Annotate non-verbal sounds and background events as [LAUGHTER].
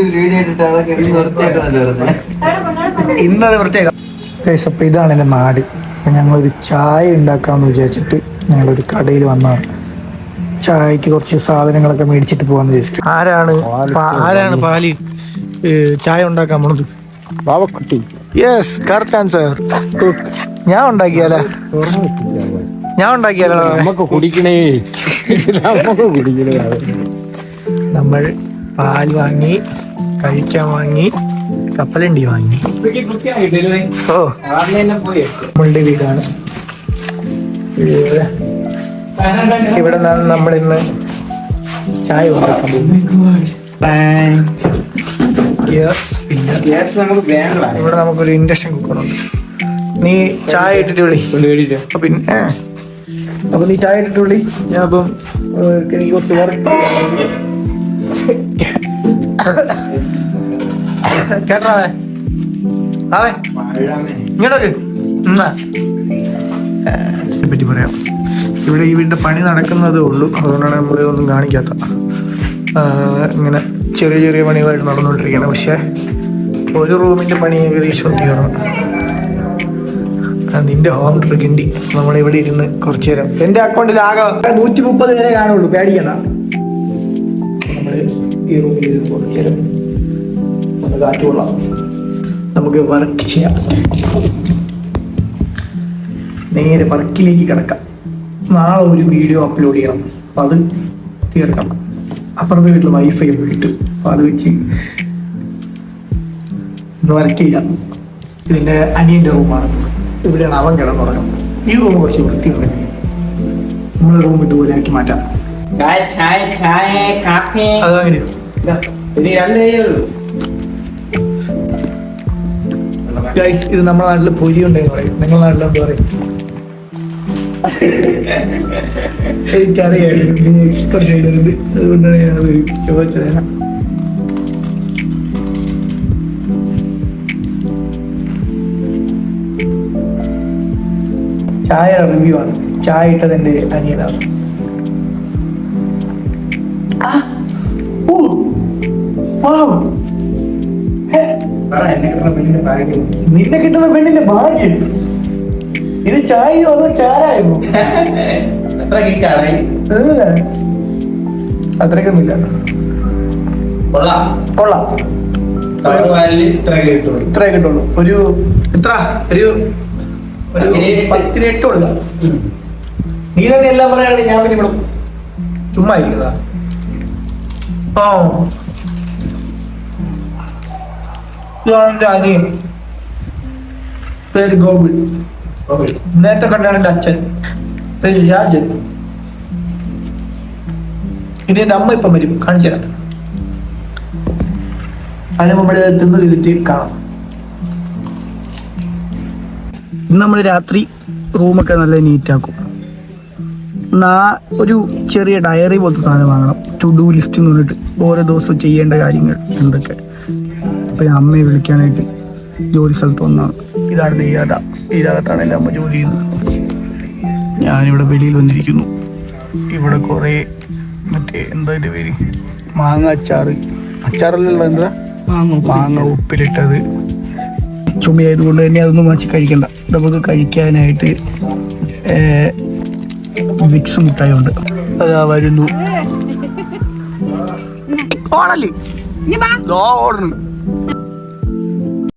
യൂട്യൂബിൽ വീഡിയോ ഇട്ടിട്ട് അതൊക്കെ എടുത്ത് വൃത്തിയാക്കുന്നല്ലോ ഇന്നത് വൃത്തിയാക്കാം. അപ്പോൾ ഇതാണ് എന്റെ നാട് അപ്പം ഞങ്ങളൊരു ചായ ഉണ്ടാക്കാമെന്ന് വിചാരിച്ചിട്ട് ഞങ്ങളൊരു കടയിൽ വന്നതാണ്. ചായക്ക് കുറച്ച് സാധനങ്ങളൊക്കെ മേടിച്ചിട്ട് പോവാന്ന് വിചാരിച്ചു ആരാണ്? ആരാണ് പാലി ചായ ഉണ്ടാക്കാൻ പോണത്? പാവക്കുട്ടി യെസ് കറക്റ്റ് ആൻസർ ഞാൻ ഉണ്ടാക്കിയാല? ഞാൻ ഉണ്ടാക്കിയാലോ [LAUGHS] നമുക്ക് കുടിക്കണേ. നമ്മൾ പാൽ വാങ്ങി കഴിക്കാൻ വാങ്ങി കപ്പലണ്ടി വാങ്ങി. ഓ. നമ്മളുടെ വീടാണ്. ഇവിടെ നിന്നാണ് നമ്മൾ ഇന്ന് ചായ ഇവിടെ നമുക്കൊരു ഇൻഡക്ഷൻ കുക്കറുണ്ട് നീ ചായ ഇട്ടിട്ട് വിളി. പിന്നെ അപ്പൊ നീ ചായ ഇട്ടിട്ട് വിളി. ഞാൻ അപ്പം എനിക്ക് കുറച്ച് വർക്ക് [LAUGHS] കേട്ടോ അവൻ. ഇങ്ങോട്ട് പറ്റി പറയാം. ഇവിടെ ഈ വീടിന്റെ പണി നടക്കുന്നതേ ഉള്ളൂ. അതുകൊണ്ടാണ് നമ്മൾ ഒന്നും കാണിക്കാത്ത. ഇങ്ങനെ ചെറിയ ചെറിയ പണികളായിട്ട് നടന്നുകൊണ്ടിരിക്കുകയാണ്. പക്ഷേ ഒരു റൂമിന്റെ പണി ഏകദേശം തീർന്നു നിന്റെ ഹോം ട്രിക്കിണ്ടി നമ്മൾ ഇവിടെ ഇരുന്ന് കുറച്ചു നേരം. എന്റെ അക്കൗണ്ടിൽ ആകെ നൂറ്റി മുപ്പത് വരെ കാണുള്ളൂ പേടിക്കണ്ട. നമ്മൾ ഈ റൂമിൽ കുറച്ചേരം കുറച്ചു നേരം ഒന്ന് കാറ്റ് കൊള്ളാം നമുക്ക് വർക്ക് ചെയ്യാം. നേരെ വർക്കിലേക്ക് കിടക്കാം. നാളെ ഒരു വീഡിയോ അപ്ലോഡ് ചെയ്യണം. അപ്പം അത് തീർക്കണം അപ്പുറത്തെ വീട്ടിൽ വൈഫൈ ഒക്കെ കിട്ടും അപ്പം അത് വെച്ച് വർക്ക് ചെയ്യാം. ഇതിന്റെ അനിയന്റെ റൂമാണ് ഇവിടെയാണ് അവൻ കിടന്നുറങ്ങുന്നത്. ഈ റൂം കുറച്ച് വൃത്തിയുണ്ട് നമ്മളെ റൂം ഇതുപോലെ ആക്കി മാറ്റാം. ചായ ചായ ചായ കാപ്പി. അതങ്ങനെ ഇനി രണ്ട് ഇത് നമ്മുടെ നാട്ടിൽ പൊരി ഉണ്ടെന്ന് പറയും നിങ്ങളുടെ എന്താ പറയും? ചായ റിവ്യൂ ആണ്. ചായ ഇട്ടത് എന്റെ അനിയനാണ് ഓ, നിന്നെ കിട്ടുന്ന പെണ്ണിന്റെ ഭാഗ്യം. ഇത് ചായയോ അതോ ചാരായോ? അത്രയ്ക്കൊന്നുമില്ല. കൊള്ളാം. കൊള്ളാം. ഇത്ര കിട്ടുള്ളൂ. ഒരു എത്ര? ഒരു ഒരു പത്തിനെട്ട്. പത്തിനെട്ട് ഉള്ള നീ തന്നെ എല്ലാം പറയുകയാണെങ്കിൽ ഞാൻ പിന്നെ ചുമ്മാ ഇരിക്കുന്നതാ ആ ഇതാണ് എന്റെ അനിയൻ. പേര് ഗോകുൽ. നേരത്തെ കണ്ടാണ് എന്റെ അച്ഛൻ. പേര് രാജൻ. ഇനി എന്റെ അമ്മ ഇപ്പം വരും. കാണിച്ചു തരാം. അതിന് നമ്മുടെ തിന്ന് തിരിച്ച് കാണാം. ഇന്ന് നമ്മൾ രാത്രി റൂമൊക്കെ നല്ല നീറ്റാക്കും. നാ ഒരു ചെറിയ ഡയറി പോലത്തെ സാധനം വാങ്ങണം. ടു ഡു ലിസ്റ്റ് എന്ന് പറഞ്ഞിട്ട് ഓരോ ദിവസവും ചെയ്യേണ്ട കാര്യങ്ങൾ എന്തൊക്കെ. അപ്പം ഞാൻ അമ്മയെ വിളിക്കാനായിട്ട് ജോലി സ്ഥലത്ത് വന്നാണ് ഇതാണ് ഈ ഇതിനകത്താണ് എന്റെ അമ്മ ജോലി ചെയ്യുന്നത്. ഞാനിവിടെ വെളിയിൽ വന്നിരിക്കുന്നു. ഇവിടെ കുറേ മറ്റേ എന്താ എന്റെ പേര്? മാങ്ങ അച്ചാറ്. അച്ചാറല്ലോ എന്താ? മാങ്ങ മാങ്ങ ഉപ്പിലിട്ടത്. ചുമയായതുകൊണ്ട് തന്നെ അതൊന്നും വാങ്ങിച്ച് കഴിക്കണ്ട. നമുക്ക് കഴിക്കാനായിട്ട് മിക്സ് മുട്ടായി ഉണ്ട് അതാ വരുന്നു. ഓടല്ലേ ഓടുന്നു Bye.